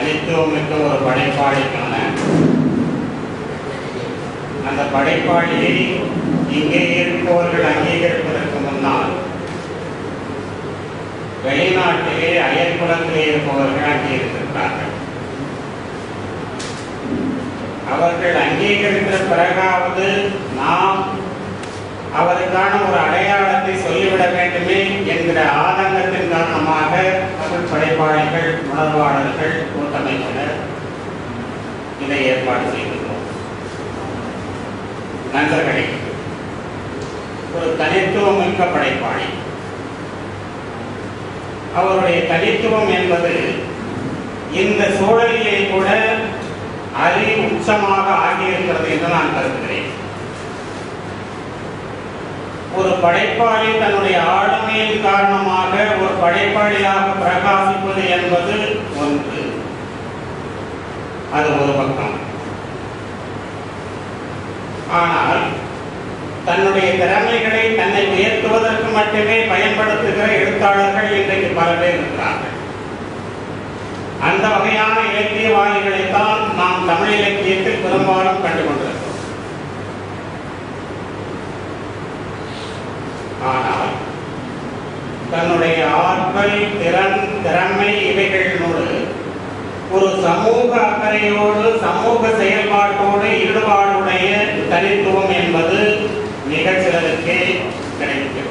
தனித்துவமிக்க ஒரு படைப்பாளிக்கான. அந்த படைப்பாளியை இங்கே இருப்பவர்கள் அங்கீகரிப்பதற்கு முன்னால் வெளிநாட்டிலே அயல்புறத்திலே இருப்பவர்கள் அங்கீகரித்திருக்கிறார்கள் அவர்கள் அங்கீகரித்த பிறகாவது நாம் அவருக்கான ஒரு அடையாள சொல்லிவிட வேண்டுமே என்கிற ஆதங்கத்தின் காரணமாக தமிழ் படைப்பாளிகள் உணர்வாளர்கள் கூட்டமைப்பினர் இதை ஏற்பாடு செய்திருக்கோம் நண்பர்களே ஒரு தனித்துவமிக்க படைப்பாளி. அவருடைய தனித்துவம் என்பது இந்த சூழலிலே கூட அறி உச்சமாக ஆகியிருக்கிறது என்று நான் கருதுகிறேன். ஒரு படைப்பாளி தன்னுடைய ஆளுமையின் காரணமாக ஒரு படைப்பாளியாக பிரகாசிப்பது என்பது ஒன்று. அது ஒரு பக்கம். ஆனால் தன்னுடைய திறமைகளை தன்னை உயர்த்துவதற்கு மட்டுமே பயன்படுத்துகிற எழுத்தாளர்கள் இன்றைக்கு பல பேர் இருக்கிறார்கள். அந்த வகையான இலக்கியவாதிகளைத்தான் நாம் தமிழ் இலக்கியத்தில் பெரும்பாலும் கண்டுகொண்டிருக்கிறோம் ஆனால் தன்னுடைய ஆற்றல் திறன் திறமை இவைகளோடு ஒரு சமூக அக்கறையோடு சமூக செயல்பாட்டோடு ஈடுபாடுடைய தனித்துவம் என்பது மிகச் சிலருக்கே கிடைக்கிறது.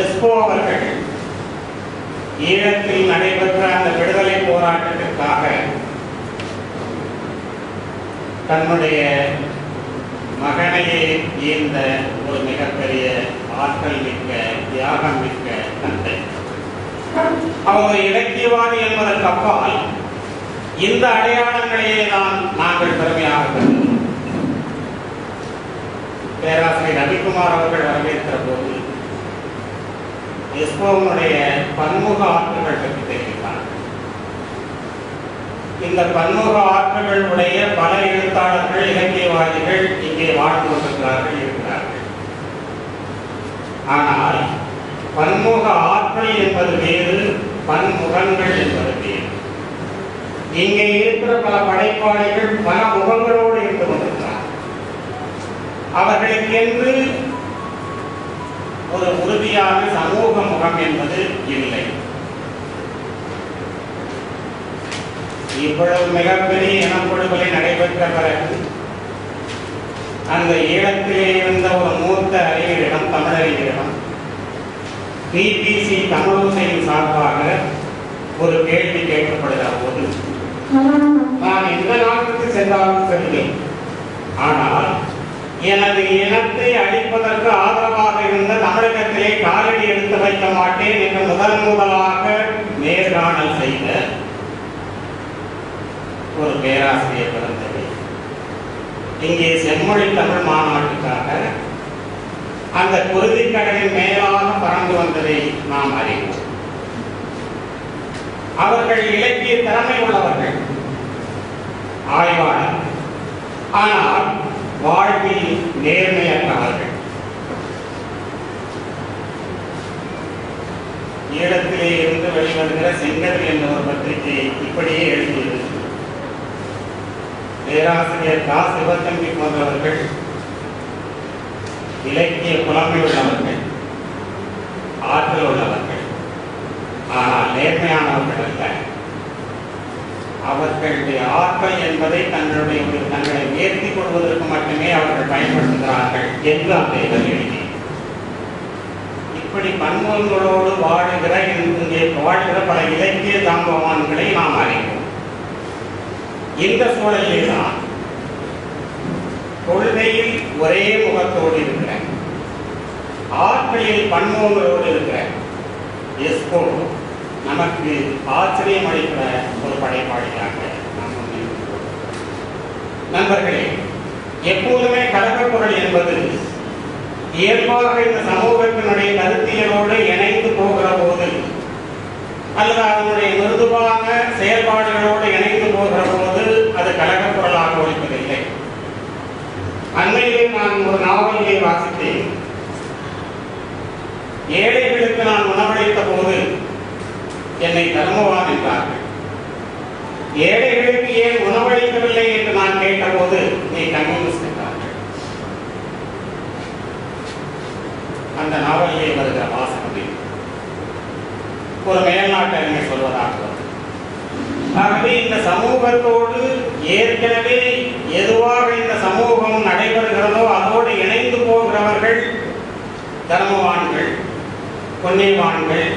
எஸ்போ அவர்கள் ஈழத்தில் நடைபெற்ற அந்த விடுதலை போராட்டத்திற்காக தன்னுடைய மகனையே இந்த ஒரு மிகப்பெரிய ஆற்றல் மிக்க தியாகம் மிக்க தந்தை. அவர் இலக்கியவாதி என்பதற்கு அப்பால் இந்த அடையாளங்களையே தான் நாங்கள் பெருமையாக கருதுகிறோம். பேராசிரியர் ரவிக்குமார் அவர்கள் வரவேற்கிற போது எஸ்போவனுடைய பன்முக ஆற்றல்கள் பற்றி தெரிவித்தார் இந்த பன்முக ஆற்றல்கள் உடைய பல எழுத்தாளர்கள் இலக்கியவாதிகள் இங்கே வாழ்ந்து கொண்டிருக்கிறார்கள் இருக்கிறார்கள். ஆனால் பன்முக ஆற்றல் என்பது வேறு பன்முகங்கள் என்பது வேறு. இங்கே இருக்கிற பல படைப்பாளிகள் பல முகங்களோடு இருந்து கொண்டிருக்கிறார் அவர்களுக்கென்று ஒரு உறுதியான சமூக முகம் என்பது இல்லை. இவ்வளவு மிகப்பெரிய இனப்படுகொலை நடைபெற்ற பிறகு அந்த ஈழத்திலே இருந்த ஒரு மூத்த அறிஞரிடம் தமிழறிஞரிடம் பிபிசி தமிழோசையின் சார்பாக ஒரு கேள்வி கேட்கப்படுகிற போது நான் எந்த நாட்டுக்கு சென்றாலும் சரி ஆனால் எனது இனத்தை அழிப்பதற்கு ஆதரவாக இருந்த தமிழகத்திலே காலடி எடுத்து வைக்க மாட்டேன் என்று முதல் முதலாக நேர்காணல் செய்த ஒரு பேராசிரியர் பிறந்தது இங்கே செம்மொழி தமிழ் மாநாட்டுக்காக அந்த குருதிக்கடலின் மேலாக பறந்து வந்ததை நாம் அறிவோம். அவர்கள் இலக்கிய திறமை உள்ளவர்கள் ஆய்வாளர் ஆனால் வாழ்வில் நேர்மையற்றவர்கள். ஈழத்திலே இருந்து வெளிவருகிற செங்கல் என்ற ஒரு பத்திரிகை இப்படியே எழுதியது பேராசிரியர் கா சிவத்தம்பி போன்றவர்கள் இலக்கிய புலமை உள்ளவர்கள் ஆற்றல் உள்ளவர்கள் ஆனால் நேர்மையானவர்கள் அல்ல அவர்களுடைய ஆற்றல் என்பதை தங்களுடைய தங்களை உயர்த்தி கொள்வதற்கு மட்டுமே அவர்கள் பயன்படுத்துகிறார்கள் என்று அந்த இதழ் எழுதி இப்படி பன்முகங்களோடு வாழுகிற இங்கே வாழ்கிற பல இலக்கிய ஜாம்பவான்களை நாம் அறிவோம். இந்த சூழலிலே தான் கொள்கையில் ஒரே முகத்தோடு இருக்கிற ஆற்றலில் பன்முகங்களோடு இருக்கிற எஸ்கோ நமக்கு ஆச்சரியம் அளிக்கிற ஒரு படைப்பாளியாக நாம் நண்பர்களே எப்போதுமே கழகப் என்பது இயல்பாக இந்த சமூகத்தினுடைய கருத்தியலோடு இணைந்து போகிற போது அல்லது அதனுடைய மிருதுவான செயல்பாடுகளோடு இணைந்து போகிற போது அது கழகப் பொருளாக ஒழிப்பதில்லை அண்மையிலே நான் ஒரு நாவலிலே வாசித்தேன். ஏழைகளுக்கு நான் உணவளித்த போது என்னை தர்மவான் என்றார்கள் ஏழைகளுக்கு ஏன் உணவளிக்கவில்லை என்று நான் கேட்டபோது நீ கம்யூனிஸ்ட் என்றார்கள் அந்த நாவலிலே வருகிற வாசகம் ஒரு மேல்நாட்டு அறிஞர் சொல்வதாக ஆகவே இந்த சமூகத்தோடு ஏற்கனவே எதுவாக இந்த சமூகம் நடைபெறுகிறதோ அதோடு இணைந்து போகிறவர்கள் தர்மவான்கள் புண்ணியவான்கள்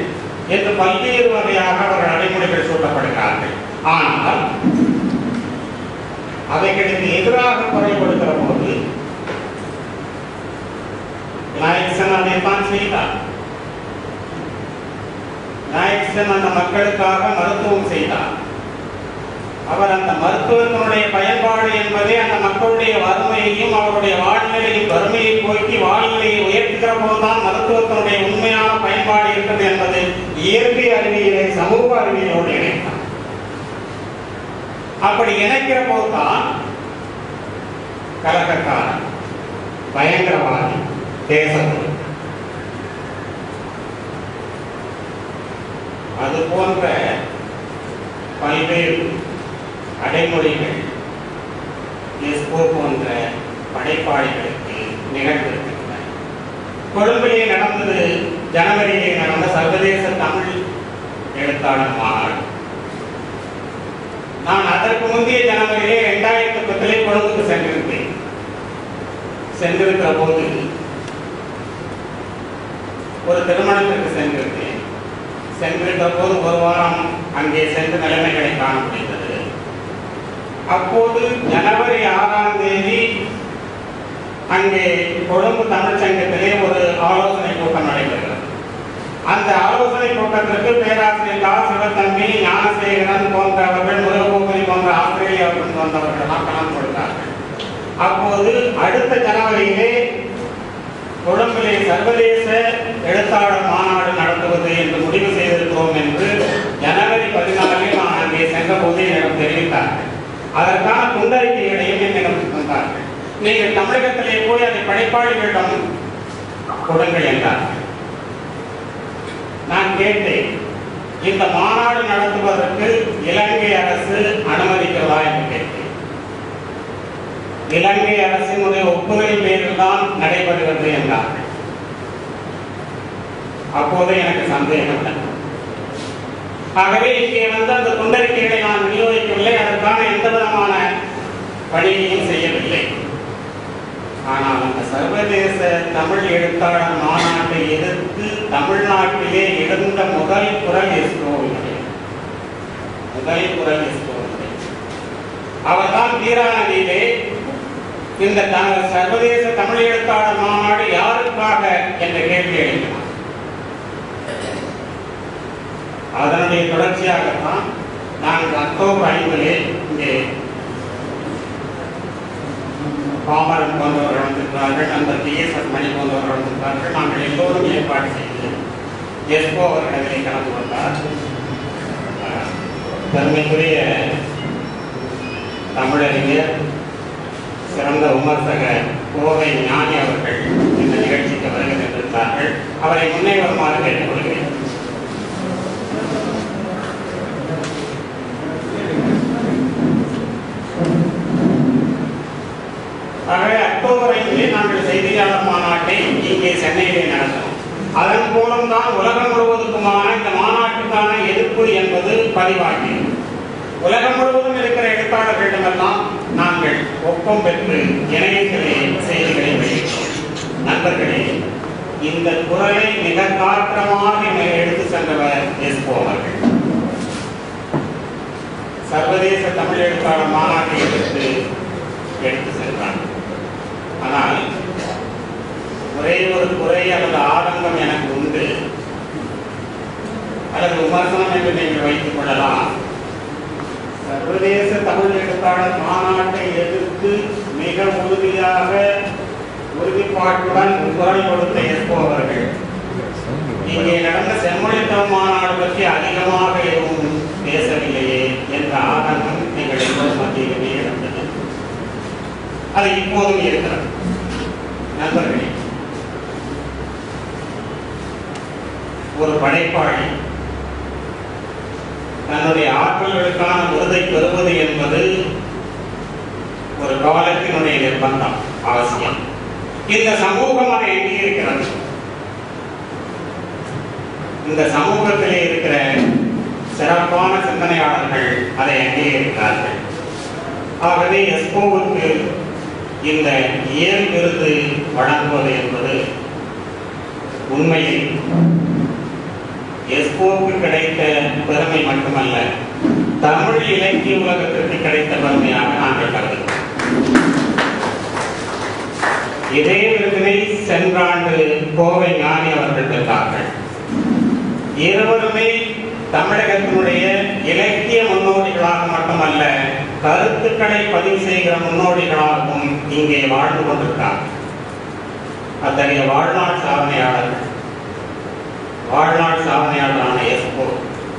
என்று பல்வேறு வகையாக அவர்கள் நடைமுறைகள் சூட்டப்படுகிறார்கள். ஆனால் அவைகளுக்கு எதிராக குறைபடுகிற போது நாயக்சன் அதைத்தான் செய்தார். நாயகன் அந்த மக்களுக்காக மருத்துவம் செய்தார். அவர் அந்த மருத்துவத்தினுடைய பயன்பாடு என்பதே அந்த மக்களுடைய வறுமையையும் அவருடைய வாழ்நிலையும் வறுமையை போக்கி வாழ்நிலையை உயர்த்துகிற போதுதான் மருத்துவத்தினுடைய உண்மையான பயன்பாடு இருக்கிறது என்பது இயற்கை அறிவியலை சமூக அறிவியலோடு இணைத்தார். அப்படி இணைக்கிற போதுதான் கலகக்காரன் பயங்கரவாதி தேசத்துறை அது போன்ற பல்வேறு அடைமொழிகள் யுனெஸ்கோ போன்ற படைப்பாளிகளுக்கு நிகழ்ந்திருக்கின்றன. கொழும்பிலே நடந்தது ஜனவரியிலே நடந்த சர்வதேச தமிழ் எழுத்தாளர் மாநாடு. நான் அதற்கு முந்தைய ஜனவரியிலே இரண்டாயிரத்தி பத்திலே கொழும்புக்கு சென்றிருந்தேன் சென்றிருக்கிற போது ஒரு திருமணத்திற்கு சென்றிருந்தேன் சென்றிருந்த போது ஒரு வாரம் அங்கே சென்று நிலைமைகளை காண முடிந்தது. அப்போது ஜனவரி ஆறாம் தேதி அங்கே கொழும்பு தமிழ்ச்சங்கத்திலே ஒரு ஆலோசனை கூட்டம் நடைபெறுகிறது. அந்த ஆலோசனை கூட்டத்திற்கு பேராசிரியர் கா. சிவத்தம்பி ஞானசேகரன் போன்றவர்கள் முருகபூபதி போன்ற ஆஸ்திரேலியாவிலிருந்து வந்தவர்கள் கலந்து கொண்டார்கள். அப்போது அடுத்த ஜனவரியிலே கொழும்பிலே சர்வதேச எழுத்தாளர் மாநாடு நடத்துவது என்று முடிவு செய்திருக்கிறோம் என்று ஜனவரி பதினாலில் நான் அங்கே சென்றபோது எனக்கு தெரிவித்தார்கள். அதற்கான துண்டறிக்கைகளையும் என்னிடம் தந்தார்கள் நீங்கள் தமிழகத்திலே போய் அதை படைப்பாளிகளிடம் கொடுங்கள் என்றார். நான் கேட்டேன் இந்த மாநாடு நடத்துவதற்கு இலங்கை அரசு அனுமதிக்கிறதா என்று கேட்டேன். இலங்கை அரசினுடைய ஒப்புதல் பேரில் தான் நடைபெறுகிறது என்றார். அப்போது எனக்கு சந்தேகம் இல்லை ஆகவே இங்கே வந்து அந்த துண்டறிக்கைகளை நான் விநியோகிக்கவில்லை. அதற்கான எந்த விதமான பணியையும் செய்யவில்லை. ஆனால் அந்த சர்வதேச தமிழ் எழுத்தாளர் மாநாட்டை எதிர்த்து தமிழ்நாட்டிலே எழுந்த முதல் குரல் எஸ்கோவினுடைய முதல் குரல் எஸ்கோவினுடைய அவர்தான் வீராநதியிலே இந்த சர்வதேச தமிழ் எழுத்தாளர் மாநாடு யாருக்காக என்ற கேள்வி எழுப்பினார். அதனுடைய தொடர்ச்சியாகத்தான் நாங்கள் அக்டோபர் ஐந்திலே இங்கே பாமரன் போன்றவர்கள் வந்திருக்கிறார்கள் அந்த டிஎஸ்எஸ் மணி போன்றவர்கள் வந்திருக்கிறார்கள் நாங்கள் எல்லோரும் ஏற்பாடு செய்து எஸ்போ அவர்கள் அதிலே கலந்து கொண்டார். அஹ், பெருமைக்குரிய தமிழறிஞர் சிறந்த விமர்சக கோவை ஞானி அவர்கள் இந்த நிகழ்ச்சிக்கு வருகை தந்திருந்தார்கள் அவரை முன்னே வருமாறு கேட்டுக்கொள்கிறேன் ஆகவே அக்டோபர் ஐந்திலே நாங்கள் செய்தியாளர் மாநாட்டை இங்கே சென்னையிலே நடத்தினோம் அதன் மூலம்தான் உலகம் முழுவதுக்குமான இந்த மாநாட்டுக்கான எதிர்ப்பு என்பது பதிவாகி உலகம் முழுவதும் இருக்கிற எழுத்தாளர்களிடமெல்லாம் நாங்கள் ஒப்பம் பெற்று இணையங்களே செய்திகளை வெளியிட்டோம். நண்பர்களே இந்த குரலை மிக காற்றமாக என்னை எடுத்து சென்றவர் எஸ் அவர்கள். சர்வதேச தமிழ் எழுத்தாளர் மாநாட்டை எடுத்து எடுத்து சென்றார்கள் ஆனால் ஒரே ஒரு குறை அல்லது ஆரம்பம் எனக்கு உண்டு. அல்லது விமர்சனம் என்று நீங்கள் வைத்துக் கொள்ளலாம். சர்வதேச தமிழ் எழுத்தாளர் மாநாட்டை எதிர்த்து மிக உறுதியாக உறுதிப்பாட்டுடன் குரல் கொடுத்த எஸ்போ அவர்கள் இங்கே நடந்த செம்மொழித்தம் மாநாடு பற்றி அதிகமாக எதுவும் பேசவில்லையே என்ற ஆதங்கம் நீங்கள் எல்லோரும் மத்தியிலுமே இருந்தது அது இப்போதும் இருக்கிறது நண்பர்களே ஒரு படைப்பாளி. தன்னுடைய ஆற்றல்களுக்கான விருதை பெறுவது என்பது ஒரு காலத்தினுடைய நிர்பந்தம் அவசியம். இந்த சமூகம் அதை எண்ணியிருக்கிறது. இந்த சமூகத்திலே இருக்கிற சிறப்பான சிந்தனையாளர்கள் அதை அங்கீகரித்தார்கள் ஆகவே எஸ்கோவுக்கு இந்த இயல் விருது வழங்குவது என்பது உண்மையில் எஸ்கோவுக்கு கிடைத்த பெருமை மட்டுமல்ல தமிழ் இலக்கிய உலகத்திற்கு கிடைத்த பெருமையாக நாங்கள் கருதுகிறோம் இதே விருதினை சென்ற ஆண்டு கோவை ஞானி அவர்கள் பெற்றார்கள். இருவருமே தமிழகத்தினுடைய இலக்கிய முன்னோடிகளாக மட்டுமல்ல கருத்துக்களை பதிவு செய்கிற முன்னோடிகளாகவும் இங்கே வாழ்ந்து கொண்டிருக்கிறார்கள் அத்தகைய வாழ்நாள் சாதனையாளர்கள் வாழ்நாள் சாதனையாளரான எஸ்போ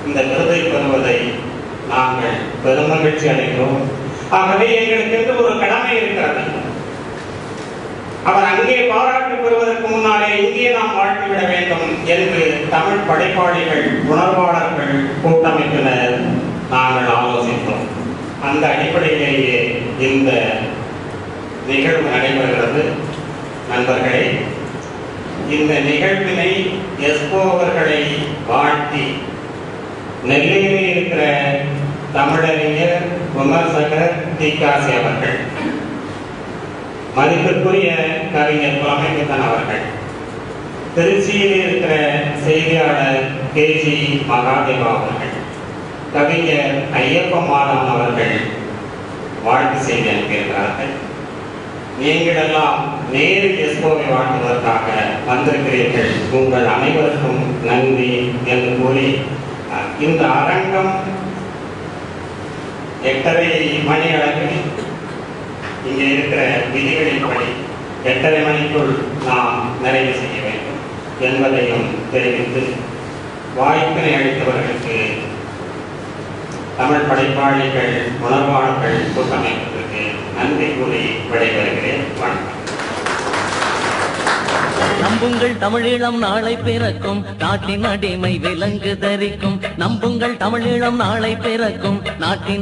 இந்த விருதை பெறுவதை நாங்கள் பெருமகிழ்ச்சி அடைகிறோம். ஆகவே எங்களுக்கு என்று ஒரு கடமை இருக்கிறது. அவர் அங்கே பாராட்டு பெறுவதற்கு முன்னாலே இங்கே நாம் வாழ்த்திவிட வேண்டும் என்று தமிழ் படைப்பாளிகள் உணர்வாளர்கள் கூட்டமைப்பினர் நாங்கள் ஆலோசித்தோம். அந்த அடிப்படையிலேயே இந்த நிகழ்வு நடைபெறுகிறது. நண்பர்களே இந்த நிகழ்வினை எஸ்போ அவர்களை வாழ்த்தி நெல்லையில் இருக்கிற தமிழறிஞர் விமர்சகர் தீகாசி அவர்கள். மதிப்பிற்குரிய கவிஞர் புலமைப்பித்தன் அவர்கள். திருச்சியில் இருக்கிற செய்தியாளர் கே ஜி மகாதேவா அவர்கள். கவிஞர் ஐயப்ப மாதவன் அவர்கள் வாழ்த்து செய்தி அனுப்பியிருக்கிறார்கள். நீங்களெல்லாம் நேரு எஸ்போவை வாழ்த்துவதற்காக வந்திருக்கிறீர்கள். உங்கள் அனைவருக்கும் நன்றி என்று கூறி இந்த அரங்கம் எட்டரை மணி அளவில் இங்கே இருக்கிற விதிகளின்படி எட்டரை மணிக்குள் நாம் நிறைவு செய்ய வேண்டும் என்பதையும் தெரிவித்து வாய்ப்பினை அளித்தவர்களுக்கு தமிழ் படைப்பாளிகள் உணர்வாளர்கள் கூட்டமைப்பிற்கு நன்றி கூறி விடைபெறுகிறேன். வணக்கம். நம்புங்கள் தமிழீழம் நாளை பிறக்கும். நாட்டின் அடிமை விலங்கு தரிக்கும். நம்புங்கள் தமிழீழம் நாளை பிறக்கும். நாட்டின்